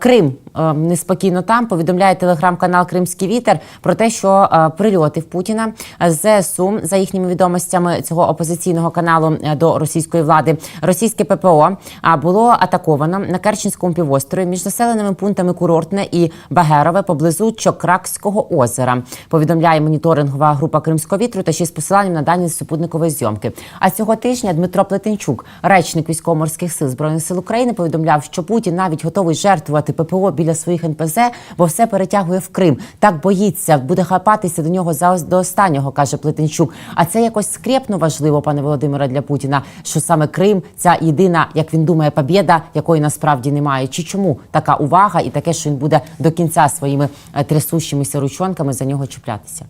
Крим неспокійно там повідомляє телеграм-канал Кримський вітер про те, що е, прильоти в Путіна з ЗСУ, за їхніми відомостями цього опозиційного каналу е, до російської влади, російське ППО було атаковано на Керченському півострові між населеними пунктами Курортне і Багерове поблизу Чокракського озера. Повідомляє моніторингова група Кримського вітру та ще з посиланням на дані супутникової зйомки. А цього тижня Дмитро Плетенчук, речник військово-морських сил збройних сил України, повідомляв, що Путін навіть готовий жертвувати ППО біля своїх НПЗ, бо все перетягує в Крим. Так боїться, буде хапатися до нього за до останнього, каже Плетенчук. А це якось скрепно важливо, пане Володимире, для Путіна, що саме Крим ця єдина, як він думає, побєда, якої насправді немає. Чи чому така увага і таке, що він буде до кінця своїми е, трясущимися ручонками за нього чіплятися?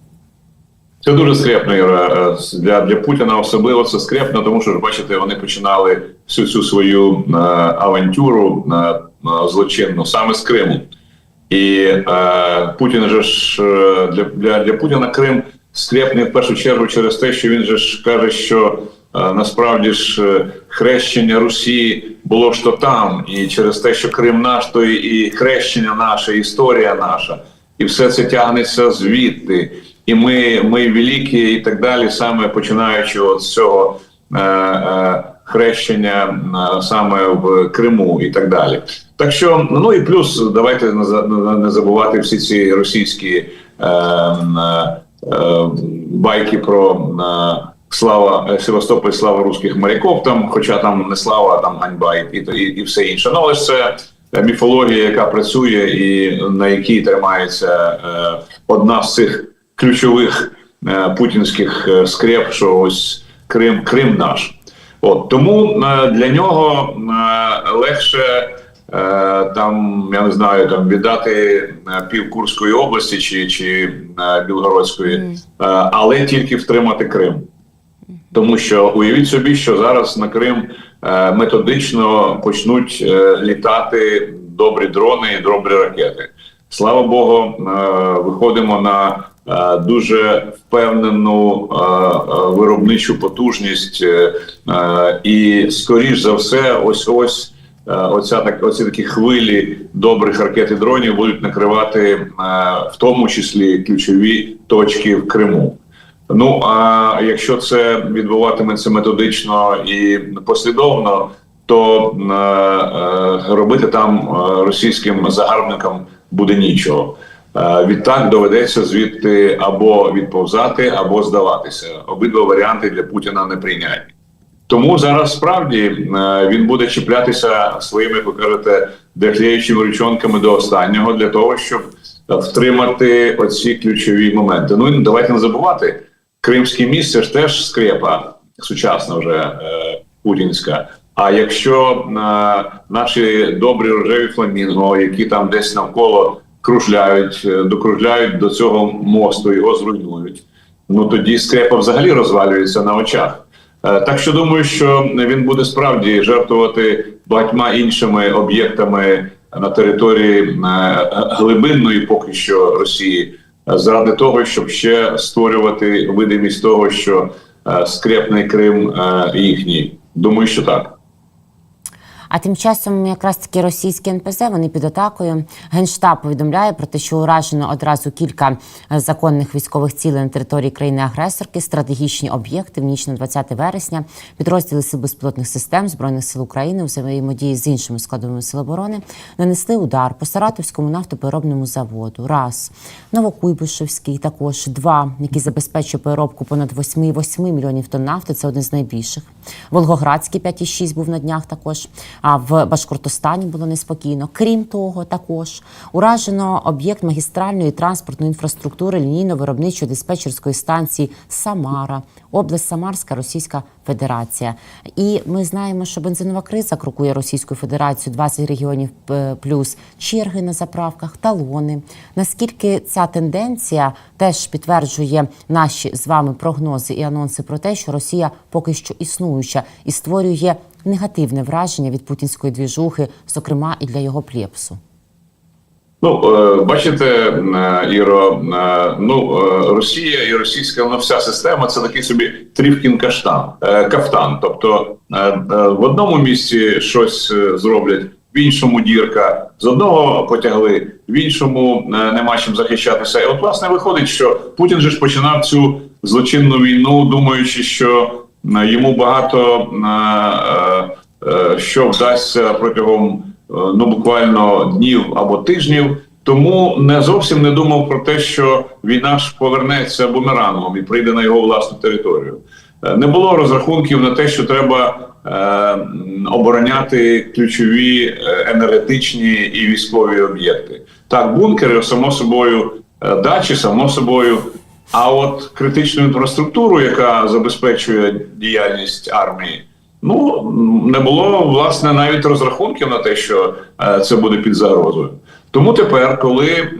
Це дуже скрепно, Іра. Е, Для, для Путіна особливо це скрепно, тому що ж бачите, вони починали всю цю свою е, авантюру е, злочинну саме з Криму. І е, Путін же ж е, для, для, для Путіна Крим скрепний в першу чергу через те, що він же ж каже, що е, насправді ж е, хрещення Русі було ж то там, і через те, що Крим наш, то і, хрещення наше, історія наша, і все це тягнеться звідти. І ми, ми великі, і так далі, саме починаючи от з цього е, е, хрещення е, саме в Криму і так далі. Так що, ну і плюс, давайте не за- не- не забувати всі ці російські е, е, е, байки про е, слава е, Севастополь, слава русських моряків, там, хоча там не слава, а там ганьба і, і, і, все інше. Ну, але ж це міфологія, яка працює і на якій тримається е, одна з цих ключових е, путінських скреп, що ось Крим, Крим наш. От тому е, для нього е, легше е, там, я не знаю, там віддати пів Курської області чи, чи Білгородської, але тільки втримати Крим. Тому що уявіть собі, що зараз на Крим методично почнуть літати добрі дрони і добрі ракети. Слава Богу, виходимо на дуже впевнену е, е, виробничу потужність, е, е, і скоріш за все, ось ось. е, Оця так, оці такі хвилі добрих ракет і дронів будуть накривати е, в тому числі ключові точки в Криму. Ну а якщо це відбуватиметься методично і послідовно, то е, е, робити там е, російським загарбникам буде нічого. Е, відтак доведеться звідти або відповзати, або здаватися. Обидва варіанти для Путіна не прийнятні. Тому зараз справді е, він буде чіплятися своїми, як ви кажете, дехлеючими ручонками до останнього для того, щоб втримати оці ключові моменти. Ну давайте не забувати, Кримське місце ж теж скрепа сучасна вже е, путінська. А якщо наші добрі рожеві фламінго, які там десь навколо кружляють, е, докружляють до цього мосту, його зруйнують, ну тоді скрепа взагалі розвалюється на очах. Е, Так що думаю, що він буде справді жертвувати багатьма іншими об'єктами на території е, глибинної поки що Росії заради того, щоб ще створювати видимість того, що скрепний Крим їхній. Думаю, що так. А тим часом, якраз таки російські НПЗ вони під атакою. Генштаб повідомляє про те, що уражено одразу кілька е, законних військових цілей на території країни-агресорки, стратегічні об'єкти в ніч на 20 вересня. Підрозділи сил безпілотних систем збройних сил України у взаємодії з іншими складовими сил оборони нанесли удар по Саратовському нафтопереробному заводу. Раз Новокуйбишевський також два, який забезпечує переробку понад 8,8 мільйонів тонн нафти. Це один з найбільших. Волгоградський 5,6 був на днях також. А в Башкортостані було неспокійно. Крім того, також уражено об'єкт магістральної транспортної інфраструктури лінійно-виробничої диспетчерської станції Самара, область Самарська, Російська Федерація. І ми знаємо, що бензинова криза крокує Російську Федерацію 20 регіонів е, плюс черги на заправках, талони. Наскільки ця тенденція теж підтверджує наші з вами прогнози і анонси про те, що Росія поки що існуюча і створює негативне враження від путінської двіжухи, зокрема і для його плєпсу. Ну, е, бачите, е, Іро, е, ну Росія і російська ну, вся система це такий собі трівкін каштан, кафтан. Тобто в одному місці щось зроблять в іншому дірка. З одного потягли, в іншому нема чим захищатися. І от власне виходить, що Путін же ж починав цю злочинну війну, думаючи, що йому багато е, е, е, що вдасться протягом е, ну буквально днів або тижнів. Тому не зовсім не думав про те, що війна ж повернеться бумерангом і прийде на його власну територію. Е, Не було розрахунків на те, що треба е, обороняти ключові е, енергетичні і військові об'єкти. Так, бункери, само собою, е, дачі, само собою. А от критичну інфраструктуру, яка забезпечує діяльність армії, ну не було власне навіть розрахунків на те, що е, це буде під загрозою. Тому тепер, коли е,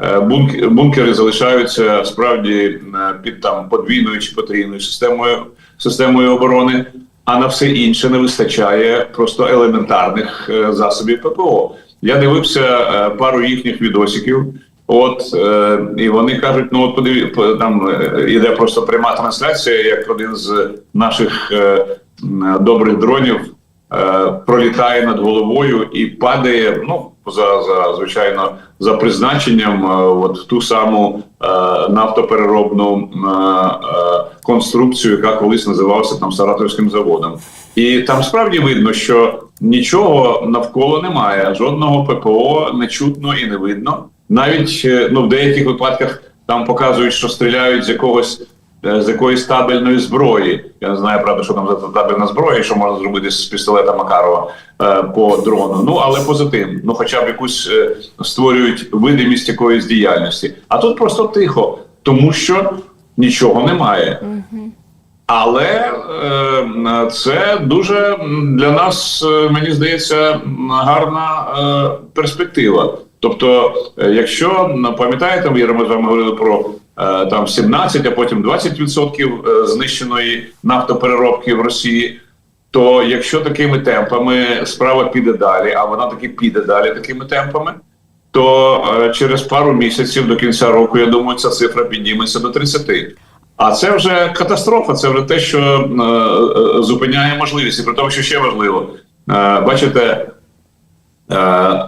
е, бункери залишаються справді під там подвійною чи потрійною системою системою оборони, а на все інше не вистачає просто елементарних засобів ППО. Я дивився пару їхніх відосиків. От е, і вони кажуть: ну от подиві, там е, іде просто пряма трансляція, як один з наших е, добрих дронів е, пролітає над головою і падає. Ну за, за звичайно за призначенням, е, от в ту саму е, нафтопереробну е, е, конструкцію, яка колись називалася там Саратовським заводом. І там справді видно, що нічого навколо немає, жодного ППО не чутно і не видно. Навіть е, ну в деяких випадках там показують, що стріляють з якогось е, з якоїсь табельної зброї. Я не знаю, правда, що там за табельна зброя, що можна зробити з пістолета Макарова е, по дрону. Ну але поза тим, ну хоча б якусь е, створюють видимість якоїсь діяльності. А тут просто тихо, тому що нічого немає. Але е, це дуже для нас, мені здається, гарна е, перспектива. Тобто, е, якщо пам'ятаєте, ми з вами говорили про е, там 17, а потім 20% е, знищеної нафтопереробки в Росії. То якщо такими темпами справа піде далі, а вона таки піде далі такими темпами, то через пару місяців до кінця року, я думаю, ця цифра підніметься до 30. А це вже катастрофа, це вже те, що зупиняє можливість. І при тому, що ще важливо, бачите,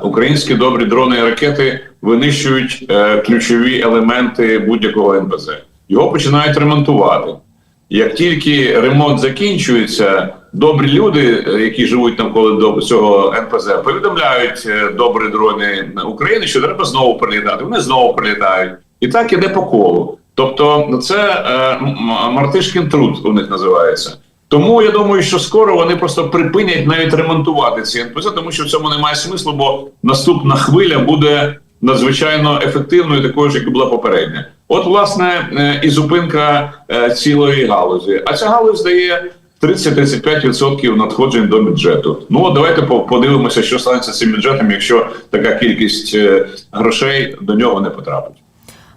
українські добрі дрони і ракети винищують е, ключові елементи будь-якого НПЗ. Його починають ремонтувати. Як тільки ремонт закінчується, добрі люди, е, які живуть навколо до цього НПЗ, повідомляють е, добрі дрони України, що треба знову прилітати. Вони знову прилітають, і так іде по колу. Тобто, це е, мартишкін труд у них називається. Тому я думаю, що скоро вони просто припинять навіть ремонтувати ці НПЗ, тому що в цьому немає смислу, бо наступна хвиля буде надзвичайно ефективною, такою ж, як і була попередня. От, власне, е, і зупинка е, цілої галузі. А ця галузь дає 30-35% надходжень до бюджету. Ну давайте подивимося, що станеться з цим бюджетом, якщо така кількість е, грошей до нього не потрапить.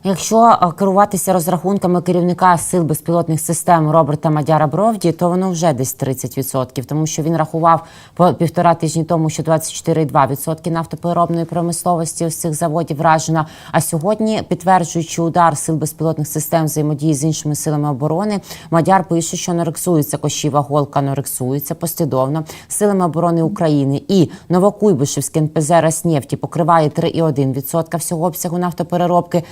Якщо е, керуватися розрахунками керівника сил безпілотних систем Роберта Мадяра Бровді, то воно вже десь 30%, тому що він рахував по півтора тижні тому, що 24,2% нафтопереробної промисловості з цих заводів вражено. А сьогодні, підтверджуючи удар сил безпілотних систем взаємодії з іншими силами оборони, Мадяр пише, що анексується Кошіва Голка, анексується послідовно силами оборони України і Новокуйбишевське НПЗ «Роснефті» покриває 3,1% всього обсягу нафтопереробки.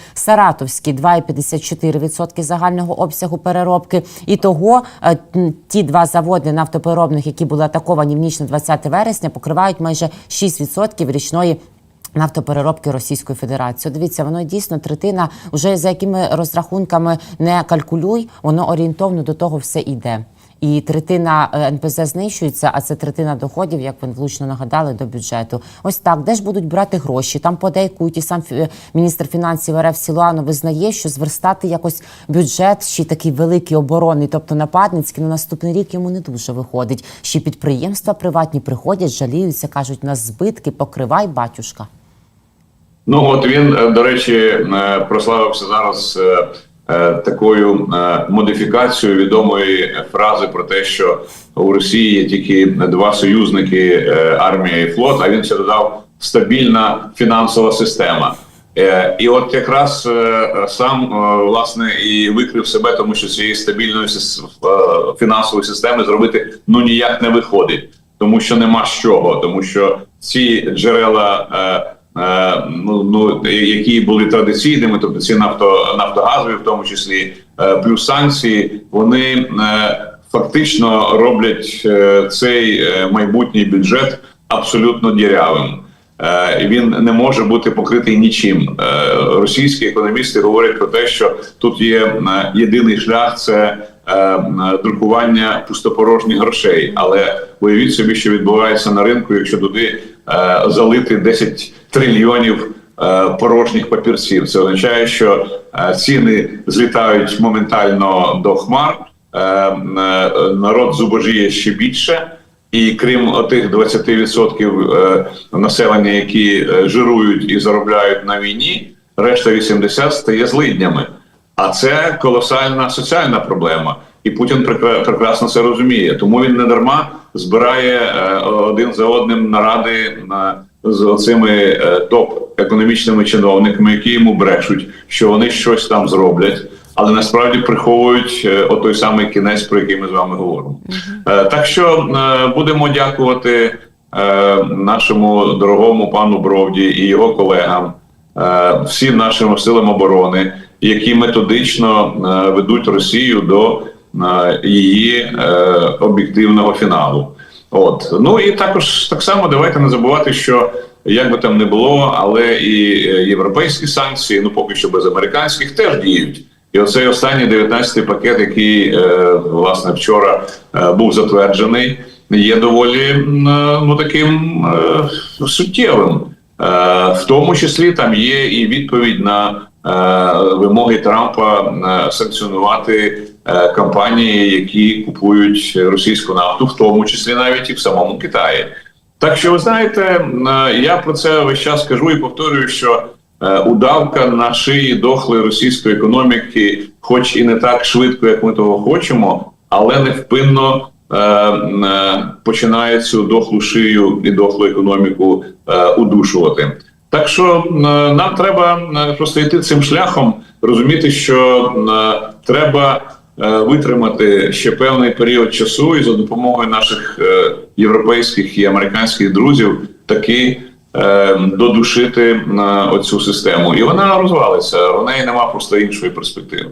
Саратовський 2,54% загального обсягу переробки. І того е, ті два заводи нафтопереробних, які були атаковані в ніч на 20 вересня, покривають майже 6% річної. Нафтопереробки Російської Федерації. Дивіться, воно дійсно третина, вже за якими розрахунками не калькулюй, воно орієнтовно до того все йде. І третина е, НПЗ знищується, а це третина доходів, як ви влучно нагадали, до бюджету. Ось так, де ж будуть брати гроші? Там подейкують, і сам фі- міністр фінансів РФ Сілуанов визнає, що зверстати якось бюджет ще й такий великий оборонний, тобто нападницький, на наступний рік йому не дуже виходить. Ще підприємства приватні приходять, жаліються, кажуть, нас збитки, покривай, батюшка. Ну от він, е, до речі, е, прославився зараз е, е, такою е, модифікацією відомої фрази про те, що у Росії є тільки два союзники е, армія і флот. А він ще додав стабільна фінансова система. Е, І от якраз е, сам е, власне і викрив себе, тому що цієї стабільної е, фінансової системи зробити ну ніяк не виходить. тому що нема з чого, тому що ці джерела. Е, ну, ну які були традиційними, тобто ці нафто нафтогазові, в тому числі е, плюс санкції, вони е, фактично роблять цей майбутній бюджет абсолютно дірявим. Він не може бути покритий нічим. Російські економісти говорять про те, що тут є єдиний шлях це друкування пустопорожніх грошей. Але уявіть собі, що відбувається на ринку, якщо туди залити 10 трильйонів е, порожніх папірців. Це означає, що е, ціни злітають моментально до хмар. е, Народ зубожіє ще більше. І крім отих 20% е, населення, які жирують і заробляють на війні, решта 80% стає злиднями. А це колосальна соціальна проблема. І Путін прекрасно це розуміє. Тому він не дарма збирає один за одним наради на з цими топ-економічними чиновниками, які йому брешуть, що вони щось там зроблять, але насправді приховують е, отой самий кінець, про який ми з вами говоримо. Е, Так що е, будемо дякувати е, нашому дорогому пану Бровді і його колегам, е, всім нашим силам оборони, які методично е, ведуть Росію до е, її е, об'єктивного фіналу. От ну і також так само давайте не забувати, що як би там не було, але і е, європейські санкції, ну поки що без американських, теж діють. І оцей останній 19-й пакет, який е, власне вчора е, був затверджений, є доволі ну таким суттєвим. В тому числі там є і відповідь на вимоги Трампа санкціонувати компанії, які купують російську нафту, в тому числі навіть і в самому Китаї. Так що ви знаєте, е, я про це весь час кажу і повторюю, що е, удавка на шиї дохлої російської економіки, хоч і не так швидко, як ми того хочемо, але невпинно е, е, починає цю дохлу шию і дохлу економіку е, удушувати. Так що е, нам треба е, просто йти цим шляхом, розуміти, що е, треба е, витримати ще певний період часу, і за допомогою наших е, європейських і американських друзів таки е, додушити на оцю систему. І вона розвалиться. в неї нема просто іншої перспективи.